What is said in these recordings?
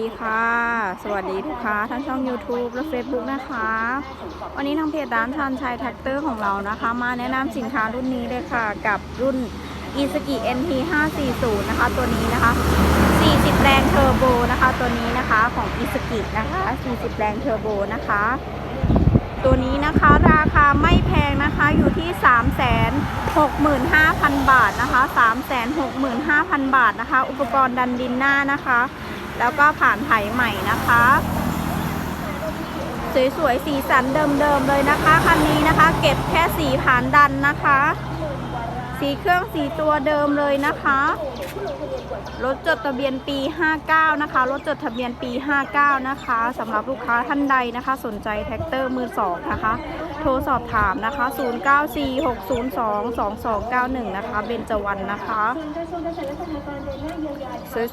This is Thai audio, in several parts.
สวัสดีค่ะ สวัสดีลูกค้าทั้งช่อง YouTube และ Facebook นะคะ วันนี้ทางเพจร้านชานชัยแท็กเตอร์ของเรานะคะ มาแนะนำสินค้ารุ่นนี้เลยค่ะ กับรุ่น i s k i NT 540นะคะ ตัวนี้นะคะ 40 แรงเทอร์โบนะคะ ตัวนี้นะคะของ i s k i นะคะ 40 แรงเทอร์โบนะคะ ตัวนี้นะคะราคาไม่แพงนะคะอยู่ที่ 365,000 บาทนะคะ 365,000 บาทนะคะ อุปกรณ์ดันดินหน้านะคะ แล้วก็ผ่านไถใหม่นะคะ สวยๆ สีสันเดิมๆเลยนะคะ คันนี้นะคะ เก็บแค่สีผ่านดันนะคะ สีเครื่องสีตัวเดิมเลยนะคะ รถจดทะเบียนปี 59 นะคะ รถจดทะเบียนปี 59 นะคะสำหรับลูกค้าท่านใดนะคะ สนใจแท็กเตอร์มือสองนะคะ โทรสอบถามนะคะ 0946022291 นะคะ เบญจวรรณนะคะ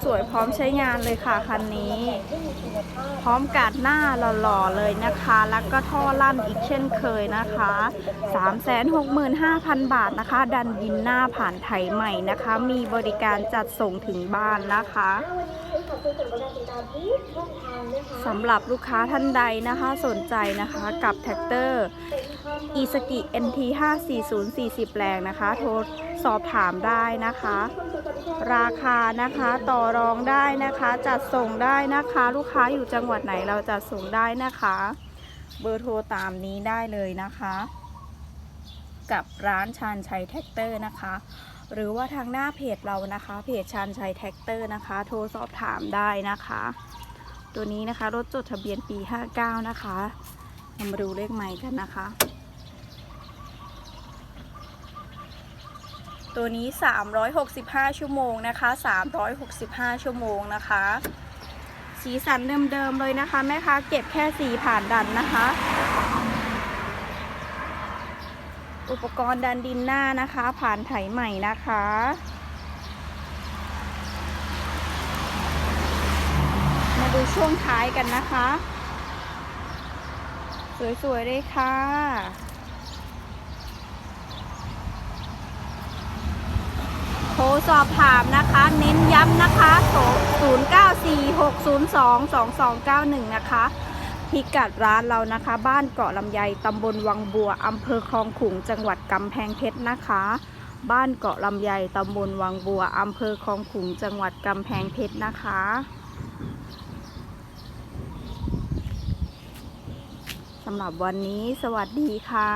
สวยๆ พร้อมใช้งานเลยค่ะคันนี้ พร้อมกาดหน้าหล่อๆเลยนะคะ แล้วก็ท่อลั่นอีกเช่นเคยนะคะ 365,000 บาทนะคะ ดันดินหน้าผ่านไถใหม่นะคะ มีบริการจัดส่งถึงบ้านนะคะสำหรับลูกค้าท่านใดนะคะสนใจนะคะกับแท็กเตอร์อีสกิ NT 540 40แรงนะคะ โทรสอบถามได้นะคะ ราคานะคะต่อรองได้นะคะ จัดส่งได้นะคะ ลูกค้าอยู่จังหวัดไหนเราจัดส่งได้นะคะ เบอร์โทรตามนี้ได้เลยนะคะ กับร้านชานชัยแท็กเตอร์นะคะ หรือว่าทางหน้าเพจเรานะคะ เพจชานชัยแท็กเตอร์นะคะ โทรสอบถามได้นะคะ ตัวนี้นะคะรถจดทะเบียนปี 59 นะคะมาดูเลขใหม่กันนะคะ ตัวนี้ 365 ชั่วโมงนะคะ 365 ชั่วโมงนะคะ สีสันเดิมๆเลยนะคะแม่ค้าเก็บแค่สีผ่านดันนะคะ อุปกรณ์ดันดินหน้านะคะ ผ่านไถใหม่นะคะมาดูช่วงท้ายกันนะคะ สวยๆเลยค่ะ โทรสอบถามนะคะ เน้นย้ำนะคะ 0946022291 นะคะ พิกัดร้านเรานะคะ บ้านเกาะลำไยตำบลวังบัวอำเภอคลองขุงจังหวัดกำแพงเพชรนะคะ บ้านเกาะลำไยตำบลวังบัวอำเภอคลองขุงจังหวัดกำแพงเพชรนะคะสำหรับวันนี้สวัสดีค่ะ